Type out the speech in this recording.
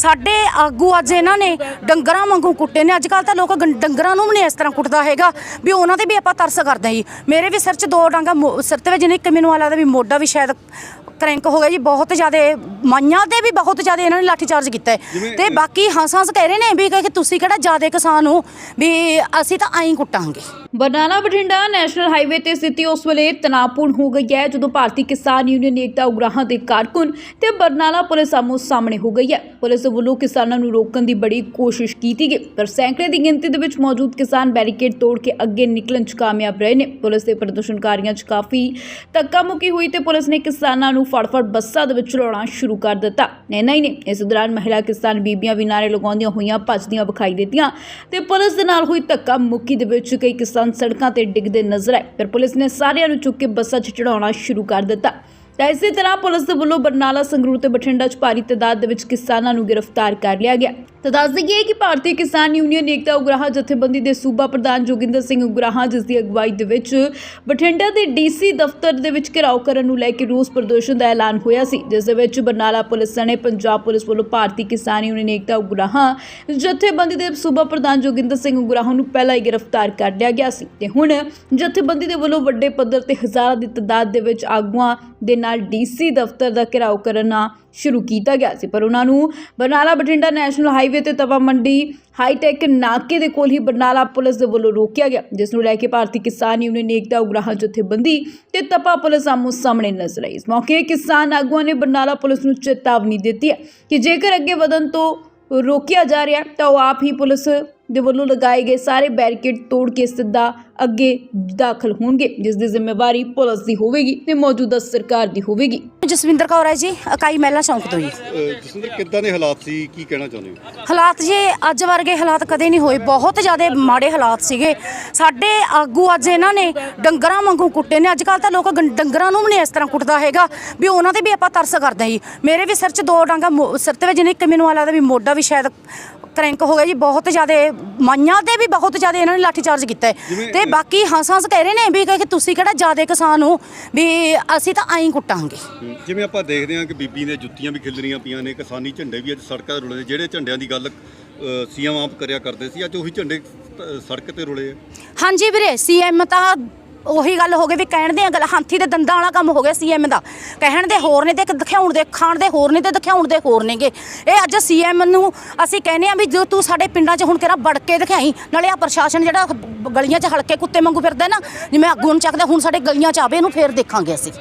ਸਾਡੇ ਆਗੂ ਅੱਜ ਇਹਨਾਂ ਨੇ ਡੰਗਰਾਂ ਵਾਂਗੂ ਕੁੱਟੇ ਨੇ। ਅੱਜ ਕੱਲ ਤਾਂ ਲੋਕ ਗੰ- ਡੰਗਰਾਂ ਨੂੰ ਵੀ ਨਹੀਂ ਇਸ ਤਰ੍ਹਾਂ ਕੁੱਟਦਾ ਹੈਗਾ ਵੀ ਉਹਨਾਂ ਤੇ ਵੀ ਆਪਾਂ ਤਰਸ ਕਰਦੇ ਹਾਂ ਜੀ। ਮੇਰੇ ਵੀ ਸਿਰ 'ਚ ਦੋ ਡਾਂਗਾ ਮੋ- ਸਿਰ ਤੇ ਵਜੇ ਇੱਕ ਮੈਨੂੰ ਆ ਲੱਗਦਾ ਵੀ ਮੋਢਾ ਵੀ ਸ਼ਾਇਦ ਕਰੈਂਕ ਹੋ ਗਿਆ ਜੀ। ਬਹੁਤ ਜ਼ਿਆਦਾ ਮਾਈਆਂ ਤੇ ਵੀ ਬਹੁਤ ਜ਼ਿਆਦਾ ਇਹਨਾਂ ਨੇ ਲਾਠੀ ਚਾਰਜ ਕੀਤਾ ਹੈ। ਤੇ ਬਾਕੀ ਹੱਸ ਹੱਸ ਕਹਿ ਰਹੇ ਨੇ ਵੀ ਕਿ ਤੁਸੀਂ ਕਿਹੜਾ ਜ਼ਿਆਦਾ ਕਿਸਾਨ ਹੋ ਵੀ ਅਸੀਂ ਤਾਂ ਐਂ ਕੁੱਟਾਂਗੇ। ਬਰਨਾਲਾ ਬਠਿੰਡਾ ਨੈਸ਼ਨਲ ਹਾਈਵੇ ਤੇ ਸਥਿਤੀ ਉਸ ਵੇਲੇ ਤਣਾਅਪੂਰਨ ਹੋ ਗਈ ਹੈ, ਜਦੋਂ ਭਾਰਤੀ ਕਿਸਾਨ ਯੂਨੀਅਨ ਏਕਤਾ ਉਗਰਾਹਾਂ ਦੇ ਕਾਰਕੁਨ ਤੇ ਬਰਨਾਲਾ ਪੁਲਿਸ ਆਮੋ ਸਾਹਮਣੇ ਹੋ ਗਈ ਹੈ। ਪੁਲਿਸ ਵੱਲੋਂ ਕਿਸਾਨਾਂ ਨੂੰ ਰੋਕਣ ਦੀ ਬੜੀ ਕੋਸ਼ਿਸ਼ ਕੀਤੀ ਗਈ, ਪਰ ਸੈਂਕੜੇ ਦੀ ਗਿਣਤੀ ਦੇ ਵਿੱਚ ਮੌਜੂਦ ਕਿਸਾਨ ਬੈਰੀਕੇਡ ਤੋੜ ਕੇ ਅੱਗੇ ਨਿਕਲਣ 'ਚ ਕਾਮਯਾਬ ਰਹੇ ਨੇ। ਪੁਲਿਸ ਦੇ ਪ੍ਰਦਰਸ਼ਨਕਾਰੀਆਂ 'ਚ ਕਾਫੀ ਧੱਕਾ ਮੁੱਕੀ ਹੋਈ ਤੇ ਪੁਲਿਸ ਨੇ ਕਿਸਾਨਾਂ ਨੂੰ ਫੜ-ਫੜ ਬੱਸਾਂ ਦੇ ਵਿੱਚ ਚੜਾਉਣਾ ਸ਼ੁਰੂ ਕਰ ਦਿੱਤਾ। ਇੰਨਾ ਹੀ ਨੇ, ਇਸ ਦੌਰਾਨ ਮਹਿਲਾ ਕਿਸਾਨ ਬੀਬੀਆਂ ਵੀ ਨਾਰੇ ਲਗਾਉਂਦੀਆਂ ਹੋਈਆਂ, ਭੱਜਦੀਆਂ ਵਿਖਾਈ ਦਿੱਤੀਆਂ ਤੇ ਪੁਲਿਸ ਦੇ ਨਾਲ ਹੋਈ ਧੱਕਾ ਮੁੱਕੀ ਦੇ ਵਿੱਚ ਕਈ ਕਿਸਾਨ ਸੜਕਾਂ ਤੇ ਡਿੱਗਦੇ ਨਜ਼ਰ ਆਏ। ਫਿਰ ਪੁਲਿਸ ਨੇ ਸਾਰਿਆਂ ਨੂੰ ਚੁੱਕ ਕੇ ਬੱਸਾਂ 'ਚ ਚੜਾਉਣਾ ਸ਼ੁਰੂ ਕਰ ਦਿੱਤਾ। ਤਾਂ ਇਸੇ ਤਰ੍ਹਾਂ ਪੁਲਿਸ ਦੇ ਵੱਲੋਂ ਬਰਨਾਲਾ ਸੰਗਰੂਰ ਤੇ ਬਠਿੰਡਾ 'ਚ ਭਾਰੀ ਤਾਦਾਦ ਦੇ ਵਿੱਚ ਕਿਸਾਨਾਂ ਨੂੰ ਗ੍ਰਿਫਤਾਰ ਕਰ ਲਿਆ ਗਿਆ। ਤਾਂ ਦੱਸ ਦਈਏ ਕਿ ਭਾਰਤੀ ਕਿਸਾਨ ਯੂਨੀਅਨ ਏਕਤਾ ਉਗਰਾਹਾਂ ਜਥੇਬੰਦੀ ਦੇ ਸੂਬਾ ਪ੍ਰਧਾਨ ਜੋਗਿੰਦਰ ਸਿੰਘ ਉਗਰਾਹਾਂ, ਜਿਸ ਦੀ ਅਗਵਾਈ ਦੇ ਵਿੱਚ ਬਠਿੰਡਾ ਦੇ ਡੀਸੀ ਦਫ਼ਤਰ ਦੇ ਵਿੱਚ ਘਿਰਾਓ ਕਰਨ ਨੂੰ ਲੈ ਕੇ ਰੋਸ ਪ੍ਰਦਰਸ਼ਨ ਦਾ ਐਲਾਨ ਹੋਇਆ ਸੀ, ਜਿਸ ਦੇ ਵਿੱਚ ਬਰਨਾਲਾ ਪੁਲਿਸ ਨੇ ਪੰਜਾਬ ਪੁਲਿਸ ਵੱਲੋਂ ਭਾਰਤੀ ਕਿਸਾਨ ਯੂਨੀਅਨ ਏਕਤਾ ਉਗਰਾਹਾਂ, ਜਥੇਬੰਦੀ ਦੇ ਸੂਬਾ ਪ੍ਰਧਾਨ ਜੋਗਿੰਦਰ ਸਿੰਘ ਉਗਰਾਹਾਂ ਨੂੰ ਪਹਿਲਾਂ ਹੀ ਗ੍ਰਿਫਤਾਰ ਕਰ ਲਿਆ ਗਿਆ ਸੀ ਤੇ ਹੁਣ ਜਥੇਬੰਦੀ ਦੇ ਵੱਲੋਂ ਵੱਡੇ ਪੱਧਰ ਤੇ ਹਜ਼ਾਰਾਂ ਦੀ ਤਦਾਦ ਦੇ ਵਿੱਚ ਆਗੂਆਂ ਦੇ ਨਾਲ ਡੀਸੀ ਦਫ਼ਤਰ ਦਾ ਘਿਰਾਓ ਕਰਨਾ ਸ਼ੁਰੂ ਕੀਤਾ ਗਿਆ ਸੀ, ਪਰ ਉਹਨਾਂ ਨੂੰ Barnala Bathinda national high highway ਤੇ ਤਵਾ ਮੰਡੀ ਹਾਈਟੈਕ ਨਾਕੇ ਦੇ ਕੋਲ ਹੀ ਬਰਨਾਲਾ ਪੁਲਿਸ ਦੇ ਵੱਲੋਂ ਰੋਕਿਆ ਗਿਆ, ਜਿਸ ਨੂੰ ਲੈ ਕੇ ਭਾਰਤੀ ਕਿਸਾਨ ਯੂਨੀਅਨ ਏਕਤਾ ਉਗਰਾਹਾਂ ਜਥੇਬੰਦੀ ਤੇ ਤਪਾ ਪੁਲਿਸ ਆਮੋ ਸਾਹਮਣੇ ਨਜ਼ਰ ਆਈ। ਇਸ ਮੌਕੇ ਕਿਸਾਨ ਆਗੂਆਂ ਨੇ ਬਰਨਾਲਾ ਪੁਲਿਸ ਨੂੰ ਚੇਤਾਵਨੀ ਦਿੱਤੀ ਹੈ ਕਿ ਜੇਕਰ ਅੱਗੇ ਵਧਣ ਤੋਂ ਰੋਕਿਆ ਜਾ ਰਿਹਾ ਤਾਂ ਉਹ ਆਪ ਹੀ ਪੁਲਿਸ ਦੇ ਵੱਲੋਂ ਲਗਾਏ ਗਏ ਸਾਰੇ ਬੈਰੀਕੇਡ ਤੋੜ ਕੇ ਸਿੱਧਾ ਅੱਗੇ ਦਾਖਲ ਹੋਣਗੇ, ਜਿਸ ਦੀ ਜ਼ਿੰਮੇਵਾਰੀ ਪੁਲਿਸ ਦੀ ਹੋਵੇਗੀ ਤੇ ਮੌਜੂਦਾ ਸਰਕਾਰ ਦੀ ਹੋਵੇਗੀ। ਜਸਵਿੰਦਰ ਕੌਰ ਹੈ ਜੀ ਇਕਾਈ ਮਹਿਲਾ ਚੌਂਕ ਤੋਂ ਜੀ। ਜਸਵਿੰਦਰ ਕਿੱਦਾਂ ਦੇ ਹਾਲਾਤ ਸੀ? ਕੀ ਕਹਿਣਾ ਚਾਹੁੰਦੇ ਹੋ? ਹਾਲਾਤ ਜੀ ਅੱਜ ਵਰਗੇ ਹਾਲਾਤ ਕਦੇ ਨਹੀਂ ਹੋਏ। ਬਹੁਤ ਜ਼ਿਆਦਾ ਮਾੜੇ ਹਾਲਾਤ ਸੀਗੇ। ਸਾਡੇ ਆਗੂ ਅੱਜ ਇਹਨਾਂ ਨੇ ਡੰਗਰਾਂ ਵਾਂਗੂ ਕੁੱਟੇ ਨੇ। ਅੱਜ ਕੱਲ ਤਾਂ ਲੋਕ ਗੰ- ਡੰਗਰਾਂ ਨੂੰ ਵੀ ਨਹੀਂ ਇਸ ਤਰ੍ਹਾਂ ਕੁੱਟਦਾ ਹੈਗਾ ਵੀ ਉਹਨਾਂ ਤੇ ਵੀ ਆਪਾਂ ਤਰਸ ਕਰਦੇ ਹਾਂ ਜੀ। ਮੇਰੇ ਵੀ ਸਿਰ 'ਚ ਦੋ ਡਾਂਗਾ ਮੋ- ਸਿਰ ਤੇ ਵਜੇ ਇੱਕ ਮੈਨੂੰ ਆ ਲੱਗਦਾ ਵੀ ਮੋਢਾ ਵੀ ਸ਼ਾਇਦ ਕਰੈਂਕ ਹੋ ਗਿਆ ਜੀ। ਬਹੁਤ ਜ਼ਿਆਦਾ ਮਾਈਆਂ ਤੇ ਵੀ ਬਹੁਤ ਜ਼ਿਆਦਾ ਇਹਨਾਂ ਨੇ ਲਾਠੀ ਚਾਰਜ ਕੀਤਾ ਹੈ। ਤੇ ਬਾਕੀ ਹੱਸ ਹੱਸ ਕਹਿ ਰਹੇ ਨੇ ਵੀ ਕਿ ਤੁਸੀਂ ਕਿਹੜਾ ਜ਼ਿਆਦਾ ਕਿਸਾਨ ਹੋ ਵੀ ਅਸੀਂ ਤਾਂ ਐਂ ਕੁੱਟਾਂਗੇ। ਜਿਵੇਂ ਆਪਾਂ ਦੇਖਦੇ ਹਾਂ ਕਿ ਬੀਬੀ ਨੇ ਜੁੱਤੀਆਂ ਵੀ ਖਿਲਰੀਆਂ ਪਈਆਂ ਨੇ ਕਿਸਾਨੀ ਝੰਡੇ ਵੀ ਅੱਜ ਸੜਕਾਂ ਤੇ ਰੁਲੇ ਜਿਹੜੇ ਝੰਡਿਆਂ ਦੀ ਗੱਲ ਸੀਐਮ ਆਪ ਕਰਿਆ ਕਰਦੇ ਸੀ ਅੱਜ ਉਹੀ ਝੰਡੇ ਸੜਕ ਤੇ ਰੁਲੇ ਹਾਂਜੀ ਵੀਰੇ ਸੀਐਮ ਤਾਂ ਉਹੀ ਗੱਲ ਹੋ ਗਈ ਵੀ ਕਹਿਣ ਦੇ ਗੱਲ, ਹਾਥੀ ਦੇ ਦੰਦਾਂ ਵਾਲਾ ਕੰਮ ਹੋ ਗਿਆ ਸੀਐਮ ਦਾ। ਕਹਿਣ ਦੇ ਹੋਰ ਨੇ ਤੇ ਇੱਕ ਦਿਖਾਉਣ ਦੇ, ਖਾਣ ਦੇ ਹੋਰ ਨੇ ਤੇ ਦਿਖਾਉਣ ਦੇ ਹੋਰ ਨੇਗੇ। ਇਹ ਅੱਜ ਸੀਐਮ ਨੂੰ ਅਸੀਂ ਕਹਿੰਦੇ ਆ ਵੀ ਜੋ ਤੂੰ ਸਾਡੇ ਪਿੰਡਾਂ 'ਚ ਹੁਣ ਤੇਰਾ ਵੜ ਕੇ ਦਿਖਾਈ, ਨਾਲੇ ਆ ਪ੍ਰਸ਼ਾਸਨ ਜਿਹੜਾ ਗਲੀਆਂ 'ਚ ਹਲਕੇ ਕੁੱਤੇ ਵਾਂਗੂ ਫਿਰਦਾ ਨਾ, ਜਿਵੇਂ ਅੱਗੋਂ ਨੂੰ ਚੱਕਦਾ, ਹੁਣ ਸਾਡੇ ਗਲੀਆਂ 'ਚ ਆਵੇ, ਇਹਨੂੰ ਫੇਰ ਦੇਖਾਂਗੇ ਅਸੀਂ।